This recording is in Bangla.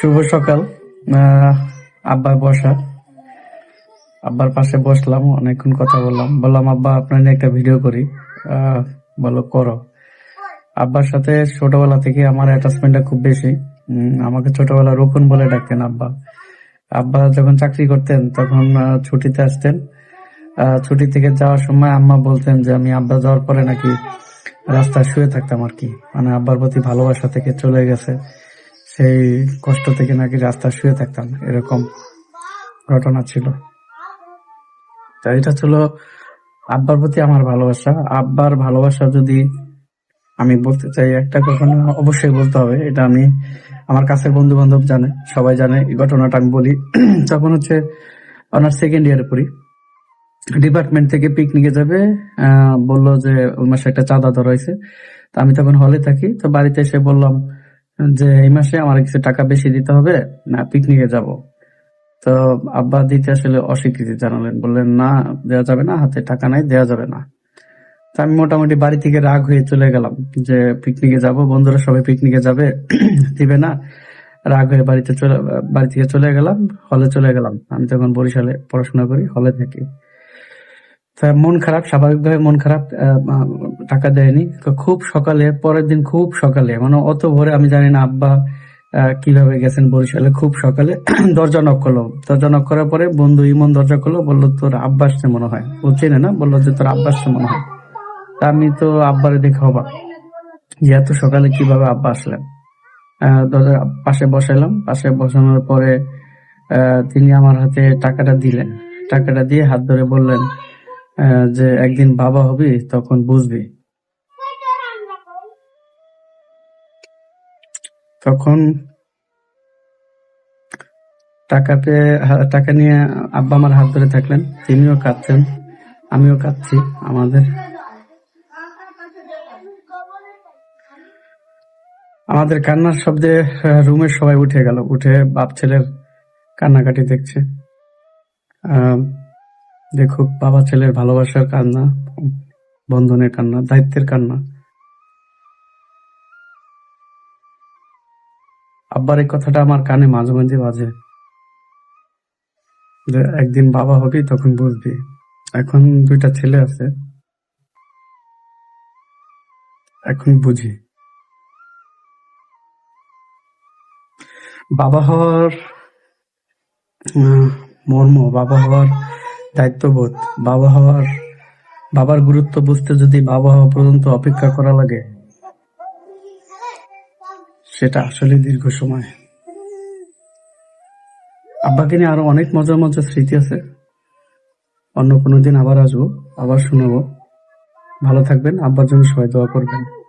শুভ সকাল। আব্বার বসা। আব্বার পাশে বসলাম, অনেকক্ষণ কথা বললাম। বললাম, আব্বা, আপনার একটা ভিডিও করি। বলো, করো। আব্বার সাথে ছোটবেলা থেকে আমার অ্যাটাচমেন্টটা খুব বেশি। আমাকে ছোটবেলা রোকন বলে ডাকতেন আব্বা। আব্বা যখন চাকরি করতেন, তখন ছুটিতে আসতেন। ছুটি থেকে যাওয়ার সময় আম্মা বলতেন যে, আমি আব্বা যাওয়ার পরে নাকি রাস্তায় শুয়ে থাকতাম আর কি। মানে আব্বার প্রতি ভালোবাসা থেকে চলে গেছে। সেই কষ্ট থেকে নাকি রাস্তায় শুয়ে থাকতাম, এরকম ঘটনা ছিল। তো এটা ছিল আব্বার প্রতি আমার ভালোবাসা। আব্বার ভালোবাসা যদি আমি বলতে চাই, একটা ঘটনা অবশ্যই বলতে হবে। এটা আমি, আমার কাছের বন্ধু বান্ধব জানে, সবাই জানে, এই ঘটনাটা আমি বলি। তখন হচ্ছে অনার সেকেন্ড ইয়ারে পড়ি ডিপার্টমেন্ট থেকে পিকনিকে যাবে বলল যে ওই মাসে একটা চাঁদা ধরা হয়েছে। তো আমি তখন হলে থাকি, তো বাড়িতে এসে বললাম যে এই মাসে আমার কিছু টাকা বেশি দিতে হবে, না পিকনিকে যাব। তো আব্বা দিতে আসলে অস্বীকৃতি জানালেন, বললেন, না দেওয়া যাবে না, হাতে টাকা নাই দেওয়া যাবে না। তো আমি মোটামুটি বাড়ি থেকে রাগ হয়ে চলে গেলাম যে পিকনিকে যাব, বন্ধুরা সবাই পিকনিকে যাবে, দিবে না। রাগ হয়ে বাড়িতে চলে, বাড়ি থেকে চলে গেলাম হলে চলে গেলাম। আমি তখন বরিশালে পড়াশোনা করি হলে থাকি। মন খারাপ স্বাভাবিকভাবে মন খারাপ টাকা দেয়নি। খুব সকালে পরের দিন খুব সকালে মানে অত ভোরে আমি জানি না আব্বা কীভাবে গেছেন বরিশালে খুব সকালে দরজা নক করল। দরজা নক করার পরে বন্ধু ইমন দরজা করল বলল তোর আব্বা আসছে মনে হয়। ও চেনে না বলল যে তোর আব্বাস মনে হয়। তা আমি তো আব্বারে দেখে অবাক যে এত সকালে কীভাবে আব্বা আসলেন। আহ, দরজার পাশে বসাইলাম। পাশে বসানোর পরে তিনি আমার হাতে টাকাটা দিলেন। টাকাটা দিয়ে হাত ধরে বললেন যে একদিন বাবা হবি তখন বুঝবি। তখন টাকা পেয়ে টাকা নিয়ে আব্বা আমার হাত ধরে থাকলেন তিনিও কাঁদছেন আমিও কাঁদছি আমাদের। আমাদের কান্নার শব্দে রুমের সবাই উঠে গেল উঠে বাপ ছেলের কান্নাকাটি দেখছে। আহ, দেখুক বাবা ছেলের ভালোবাসার কান্না, বন্ধনের কান্না, দায়িত্বের কান্না। আব্বার এই কথাটা আমার কানে মাঝে মাঝে বাজে। যে একদিন বাবা হবি তখন বুঝবি। এখন দুইটা ছেলে আছে। এখন বুঝি। বাবা হওয়ার মর্ম, বাবা হওয়ার দায়িত্ববোধ, বাবা হওয়ার, বাবার গুরুত্ব বুঝতে যদি বাবা হওয়া পর্যন্ত অপেক্ষা করা লাগে, সেটা আসলে দীর্ঘ সময়। আব্বাকে নিয়ে আরও অনেক মজার মজার স্মৃতি আছে। অন্য কোনো দিন আবার আসব, আবার শোনাবো। ভালো থাকবেন, আব্বার জন্য সবাই দোয়া করবেন।